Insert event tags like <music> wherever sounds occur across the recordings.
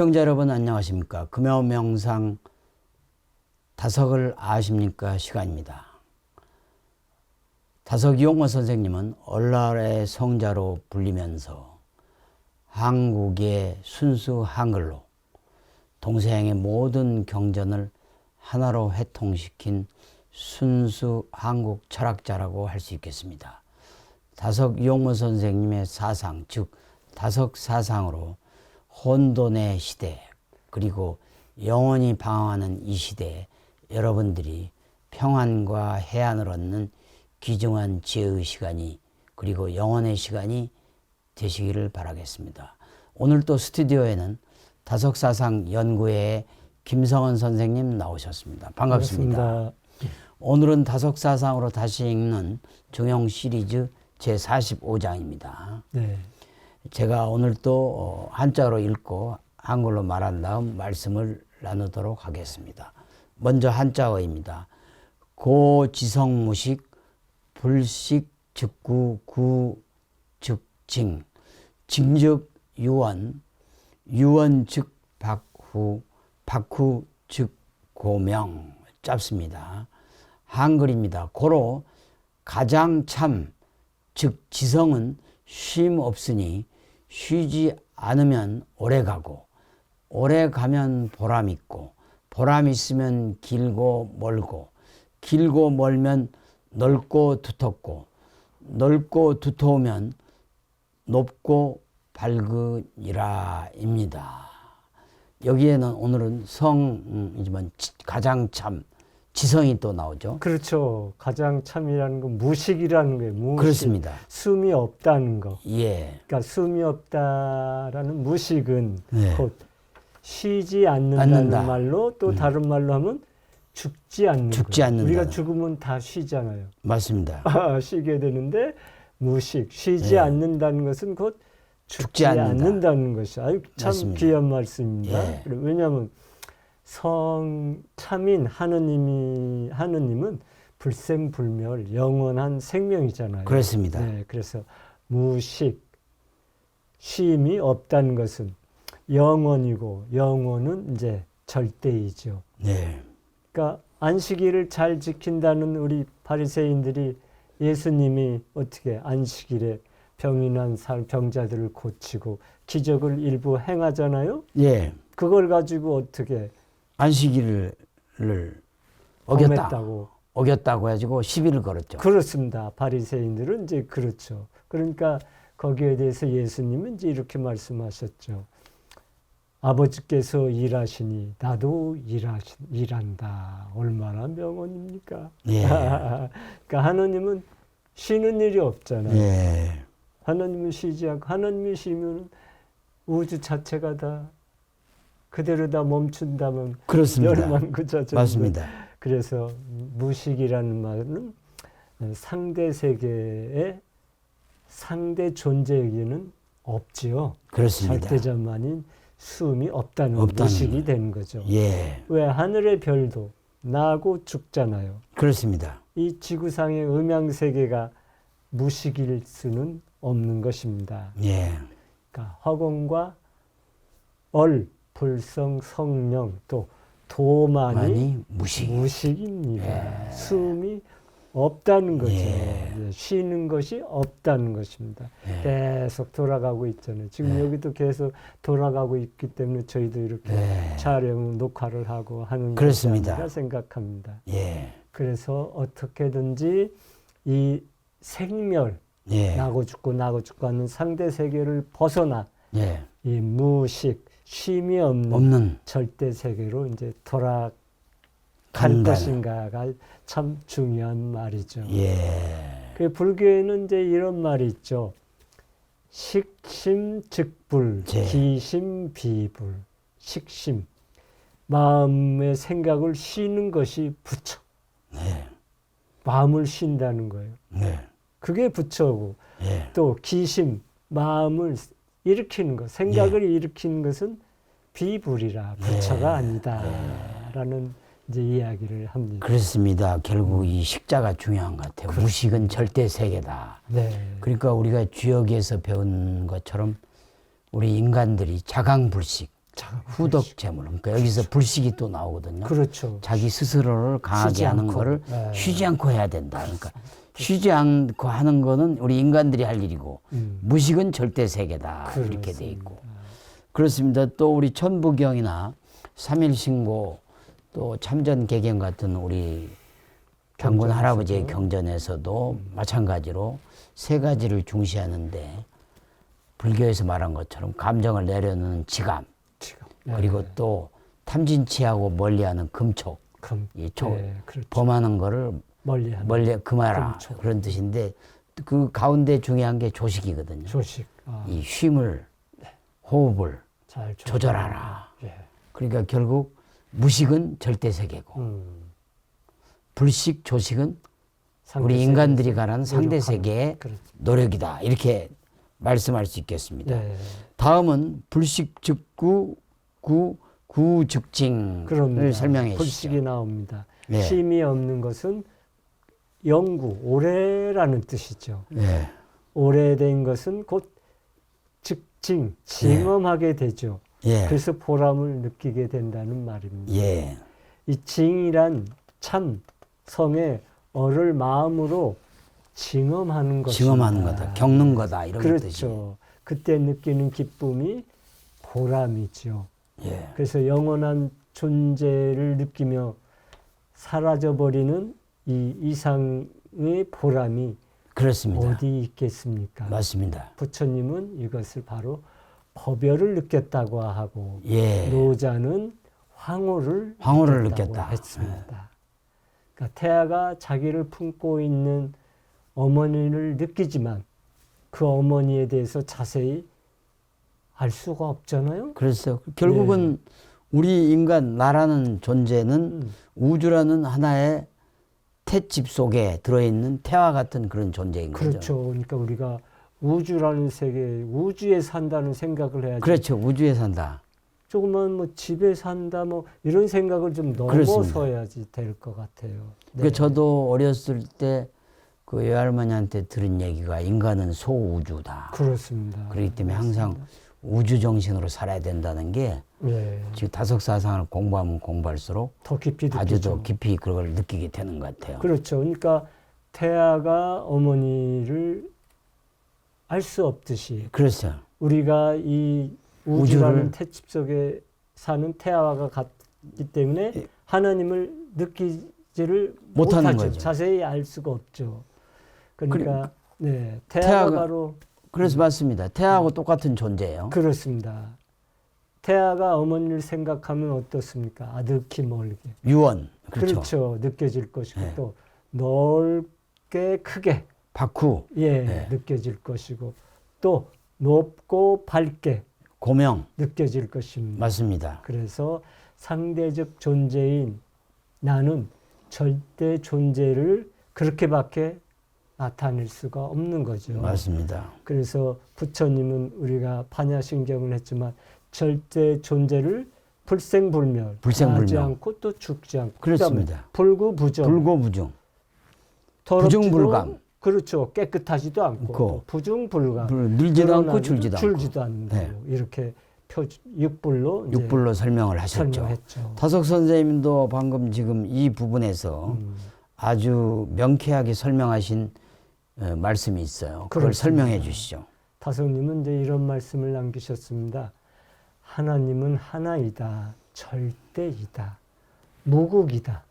시청자 여러분 안녕하십니까? 금요 명상 다석을 아십니까? 시간입니다. 다석 이용호 선생님은 얼랄의 성자로 불리면서 한국의 순수 한글로 동서양의 모든 경전을 하나로 회통시킨 순수 한국 철학자라고 할 수 있겠습니다. 다석 이용호 선생님의 사상, 즉 다석 사상으로 혼돈의 시대 그리고 영원히 방황하는 이 시대에 여러분들이 평안과 해안을 얻는 귀중한 지혜의 시간이 그리고 영원의 시간이 되시기를 바라겠습니다. 오늘 또 스튜디오에는 다석사상 연구회의 김성원 선생님 나오셨습니다. 반갑습니다. 반갑습니다. 오늘은 다석사상으로 다시 읽는 중용 시리즈 제45장입니다. 네. 제가 오늘 또 어, 한자로 읽고 한글로 말한 다음 말씀을 나누도록 하겠습니다. 먼저 한자어입니다. 고지성무식 불식 즉구 구즉징 징즉 유원 유원 즉 박후 박후 즉 고명 짧습니다. 한글입니다. 고로 가장 참 즉 지성은 쉼 없으니 쉬지 않으면 오래 가고 오래 가면 보람 있고 보람 있으면 길고 멀고 길고 멀면 넓고 두텁고 넓고 두터우면 높고 밝으니라입니다. 여기에는 오늘은 성이지만 지- 가장 참 지성이 또 나오죠. 그렇죠. 가장 참이라는 건 무식이라는 거예요. 무식. 그렇습니다. 숨이 없다는 거. 예. 그러니까 숨이 없다라는 무식은 네. 곧 쉬지 않는다는 않는다. 음. 말로 또 다른 말로 하면 죽지 않는 죽지. 않는다는. 우리가 죽으면 다 쉬잖아요. 맞습니다. <laughs> 쉬게 되는데 무식, 쉬지 예. 않는다는 것은 곧 죽지, 죽지 않는다. 않는다 는 것이 아유 참 맞습니다. 귀한 말씀입니다. 예. 왜냐하면 성 참인 하느님이 하느님은 불생불멸 영원한 생명이잖아요. 그렇습니다. 네, 그래서 무식 쉼이 없다는 것은 영원이고 영원은 이제 절대이죠. 네. 그러니까 안식일을 잘 지킨다는 우리 바리새인들이 예수님이 어떻게 안식일에 병이 난살 병자들을 고치고 기적을 일부 행하잖아요. 예. 그걸 가지고 어떻게 안식일을 어겼다. 범했다고 어겼다고 해가지고 시비를 걸었죠. 그렇습니다. 바리새인들은 이제 그렇죠. 그러니까 거기에 대해서 예수님은 이제 이렇게 말씀하셨죠. 아버지께서 일하시니 나도 일하시, 일한다. 얼마나 명언입니까? 예. <laughs> 그러니까 하나님은 쉬는 일이 없잖아요. 예. 하나님은 쉬지 않고 하나님이 쉬면 우주 자체가 다 그대로 다 멈춘다면 그렇습니다. 열만 그자죠. 맞습니다. 그래서 무식이라는 말은 상대 세계에 상대 존재에게는 없지요. 그렇습니다. 절대자만인 숨이 없다는, 없다는 무식이 되는 거죠. 예. 왜 하늘의 별도 나고 죽잖아요. 그렇습니다. 이 지구상의 음양 세계가 무식일 수는 없는 것입니다. 예. 그러니까 허공과 얼, 불성, 성령 또 도만이 무식. 무식입니다. 숨이 없다는 거죠. 예. 예, 쉬는 것이 없다는 것입니다. 예. 계속 돌아가고 있잖아요. 지금 예. 여기도 계속 돌아가고 있기 때문에 저희도 이렇게 예. 촬영, 녹화를 하고 하는 그렇습니다. 것이 아닌가 생각합니다. 예. 그래서 어떻게든지 이 생멸, 예. 나고 죽고 나고 죽고 하는 상대 세계를 벗어나 예. 이 무식, 쉼이 없는 없는 절대 세계로 이제 돌아갈. 것인가가 참 중요한 말이죠. 예. 그 불교에는 이제 이런 말이 있죠. 식심 즉불, 제. 기심 비불. 식심. 마음의 생각을 쉬는 것이 부처. 네. 마음을 쉰다는 거예요. 네. 그게 부처고 예. 또 기심, 마음을 일으키는 것, 생각을 일으키는 것은 비불이라 부처가 예. 아니다라는 이제 이야기를 합니다. 그렇습니다. 결국 이 식자가 중요한 것 같아요. 무식은 절대 세계다. 네. 그러니까 우리가 주역에서 배운 것처럼 우리 인간들이 자강불식, 자, 후덕 재물. 그러니까 여기서 불식이 또 나오거든요. 그렇죠. 자기 스스로를 강하게 하는 않고. 거를 네. 쉬지 않고 해야 된다. 그러니까 쉬지 않고 하는 거는 우리 인간들이 할 일이고 음. 무식은 절대 세계다 이렇게 돼 그렇습니다. 있고 그렇습니다. 또 우리 천부경이나 삼일신고 또 참전 개경 같은 우리 장군. 할아버지의 경전에서도 마찬가지로 세 가지를 중시하는데 불교에서 말한 것처럼 감정을 내려놓는 지감 지금. 그리고 또 탐진치하고 멀리하는 금촉 금. 이 촉, 네, 그렇죠. 범하는 거를 멀리하는 멀리 금하라 금촉. 그런 뜻인데 그 가운데 중요한 게 조식이거든요. 조식. 아, 이 쉼을 호흡을 잘 조절하라. 예. 그러니까 결국 무식은 절대 세계고 음. 불식 조식은 우리 인간들이 가라는 상대. 세계의 그렇죠. 노력이다 이렇게 말씀할 수 있겠습니다. 네. 다음은 불식 즉구 구 구즉징을. 설명해 주시죠. 불식이 나옵니다. 네. 쉼이 없는 것은 영구, 오래라는 뜻이죠. 예. 오래된 것은 곧 즉징, 징험하게 되죠. 예. 그래서 보람을 느끼게 된다는 말입니다. 예. 이 징이란 참 성의 어를 마음으로 징험하는 것입니다. 징험하는 거다. 겪는 거다. 이런 뜻이. 그렇죠. 그때 느끼는 기쁨이 보람이죠. 예. 그래서 영원한 존재를 느끼며 사라져버리는 이 이상의 보람이 그렇습니다. 어디 있겠습니까? 맞습니다. 부처님은 이것을 바로 법열을 느꼈다고 하고 예. 노자는 황홀을 황홀을 느꼈다. 했습니다. 그러니까 태아가 자기를 품고 있는 어머니를 느끼지만 그 어머니에 대해서 자세히 알 수가 없잖아요. 그래서 결국은 우리 인간 나라는 존재는 음. 우주라는 하나의 탯집 속에 들어있는 태와 같은 그런 존재인 거죠. 그렇죠. 그러니까 우리가 우주라는 세계, 우주에 산다는 생각을 해야지. 그렇죠. 우주에 산다. 조금만 뭐 집에 산다 뭐 이런 생각을 좀 그렇습니다. 넘어서야지 될 것 같아요. 네. 그 저도 어렸을 때 그 외할머니한테 들은 얘기가 인간은 소우주다. 그렇습니다. 그렇기 때문에 항상 우주 정신으로 살아야 된다는 게 예. 지금 다섯 사상을 공부하면 공부할수록 더 깊이 아주 느끼죠. 더 깊이 그걸 느끼게 되는 것 같아요. 그렇죠. 그러니까 태아가 어머니를 알 수 없듯이 그렇죠. 우리가 이 우주라는 태집 속에 사는 태아와 같기 때문에 예. 하나님을 느끼지를 못하는 못하죠. 거죠. 자세히 알 수가 없죠. 그러니까 네 태아가- 태아가 바로 그래서 맞습니다. 태하고 똑같은 존재예요. 그렇습니다. 태아가 어머니를 생각하면 어떻습니까? 아득히 멀게. 유언. 그렇죠. 그렇죠. 느껴질 것이고 네. 또 넓게 크게 박후, 예 네. 느껴질 것이고 또 높고 밝게 고명. 느껴질 것입니다. 맞습니다. 그래서 상대적 존재인 나는 절대 존재를 그렇게밖에 나타낼 수가 없는 거죠. 맞습니다. 그래서 부처님은 우리가 반야신경을 했지만 절대 존재를 불생불멸, 불생불멸. 나지 않고 또 죽지 않고 그렇습니다. 불구부정. 더럽지도 부중불감. 그렇죠. 깨끗하지도 않고 불- 늘지도 않고 줄지도 않고. 줄지도 않고 네. 이렇게 표 육불로 육불로 설명을 하셨죠. 설명했죠. 타석 선생님도 방금 지금 이 부분에서 음. 아주 명쾌하게 설명하신 어, 말씀이 있어요. 그걸 그렇습니다. 설명해 주시죠. 다성님은 이제 이런 말씀을 남기셨습니다. 하나님은 하나이다. 절대이다. 무국이다.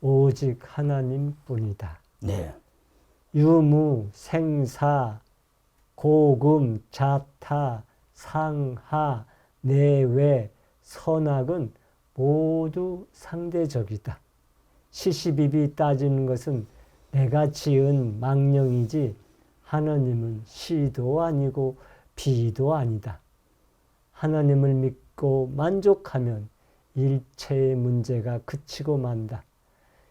오직 하나님뿐이다. 네. 유무, 생사, 고금, 자타, 상하, 내외, 선악은 모두 상대적이다. 시시비비 따지는 것은 내가 지은 망령이지 하나님은 시도 아니고 비도 아니다. 하나님을 믿고 만족하면 일체의 문제가 그치고 만다.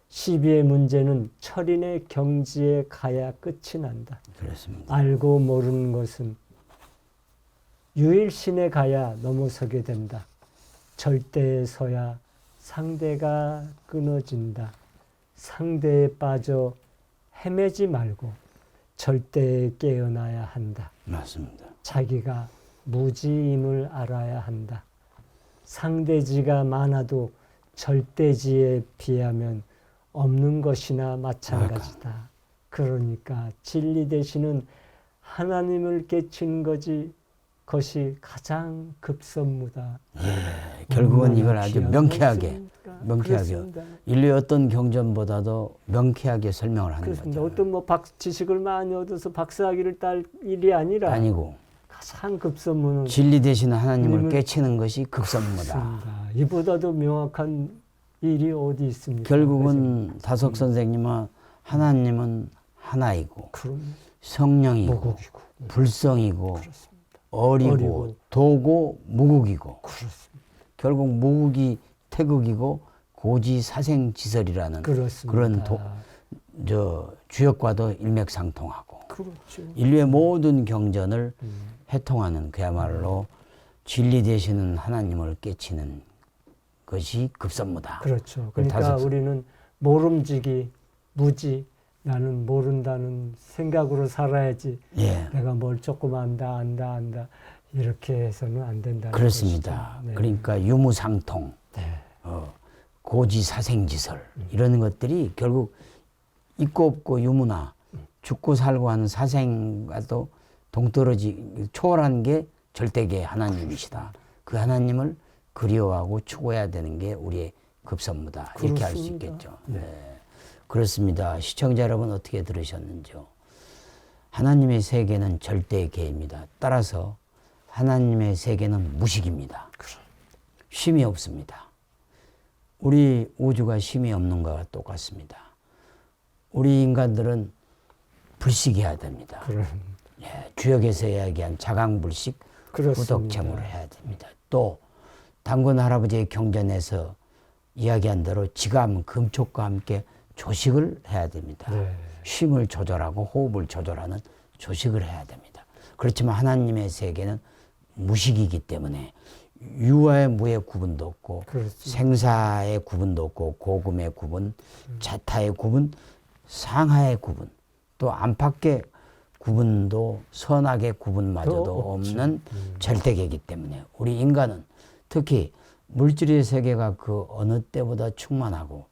시비의 문제는 철인의 경지에 가야 끝이 난다. 그렇습니다. 알고 모르는 것은 유일신에 가야 넘어서게 된다. 절대에 서야 상대가 끊어진다. 상대에 빠져 헤매지 말고 절대에 깨어나야 한다. 맞습니다. 자기가 무지임을 알아야 한다. 상대지가 많아도 절대지에 비하면 없는 것이나 마찬가지다. 그러니까 진리 되시는 하나님을 깨친 것이 것이 가장 급선무다. 결국은 얼마나 이걸 아주 명쾌하게? 명쾌하게 그렇습니다. 인류의 어떤 경전보다도 명쾌하게 설명을 하는 그렇습니다. 거죠. 어떤 뭐 박, 지식을 많이 얻어서 박사학위를 딸 일이 아니라 아니고 가장 급선무는 진리 되시는 하나님을 하나님을 깨치는 것이 급선무다. 그렇습니다. 이보다도 명확한 일이 어디 있습니까? 결국은 다석 선생님은 하나님은 하나이고 그럼 성령이고 모국이고 불성이고 그렇습니다. 어리고, 어리고. 도고 무국이고 그렇습니다. 결국 무국이 태극이고 고지 사생지설이라는 그렇습니다. 그런 도- 저 주역과도 일맥상통하고 그렇죠. 인류의 모든 경전을 음. 해통하는 그야말로 진리 되시는 하나님을 깨치는 것이 급선무다. 그렇죠. 그 그러니까 다섯- 우리는 모름지기 무지 나는 모른다는 생각으로 살아야지 예. 내가 뭘 조금 안다 안다 안다 이렇게 해서는 안 된다는 그렇습니다. 네. 그러니까 유무상통, 네. 어, 고지사생지설 이런 것들이 결국 있고 없고 유무나 죽고 살고 하는 사생과도 동떨어지 초월한 게 절대계 하나님이시다. 그 하나님을 그리워하고 추구해야 되는 게 우리의 급선무다. 이렇게 할수 그렇습니다. 있겠죠. 네. 그렇습니다. 시청자 여러분 어떻게 들으셨는지요? 하나님의 세계는 절대의 계입니다. 따라서 하나님의 세계는 무식입니다. 쉼이 없습니다. 우리 우주가 쉼이 없는 것과 똑같습니다. 우리 인간들은 불식해야 됩니다. 예, 주역에서 이야기한 자강불식. 구덕쟁으로 해야 됩니다. 또 당군 할아버지의 경전에서 이야기한 대로 지감, 금촉과 함께 조식을 해야 됩니다. 네. 쉼을 조절하고 호흡을 조절하는 조식을 해야 됩니다. 그렇지만 하나님의 세계는 무식이기 때문에 유와의 무의 구분도 없고 그렇습니다. 생사의 구분도 없고 고금의 구분, 자타의 구분, 상하의 구분, 또 안팎의 구분도 선악의 구분마저도. 없는 음. 절대계이기 때문에 우리 인간은 특히 물질의 세계가 그 어느 때보다 충만하고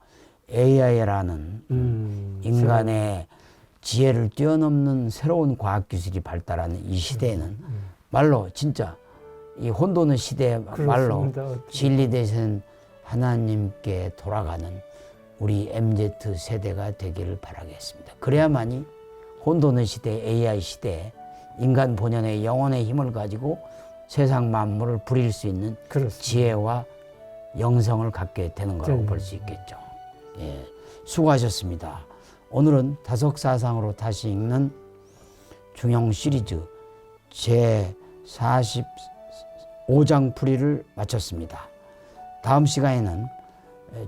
AI라는 음, 인간의 지혜를 뛰어넘는 새로운 과학 기술이 발달하는 이 시대에는 음. 말로 진짜 이 혼돈의 시대에 말로. 진리 대신 하나님께 돌아가는 우리 MZ 세대가 되기를 바라겠습니다. 그래야만이 혼돈의 시대, AI 시대에 인간 본연의 영혼의 힘을 가지고 세상 만물을 부릴 수 있는 그렇습니다. 지혜와 영성을 갖게 되는 거라고 네. 볼수 있겠죠. 예, 수고하셨습니다. 오늘은 다석사상으로 다시 읽는 중형 시리즈 제 45장 풀이를 마쳤습니다. 다음 시간에는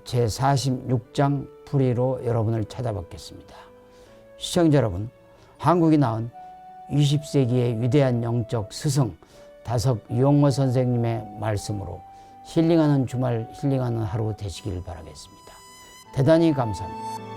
제 46장 풀이로 여러분을 찾아뵙겠습니다. 시청자 여러분, 한국이 낳은 20세기의 위대한 영적 스승 다석 유용모 선생님의 말씀으로 힐링하는 주말 힐링하는 하루 되시길 바라겠습니다. 대단히 감사합니다.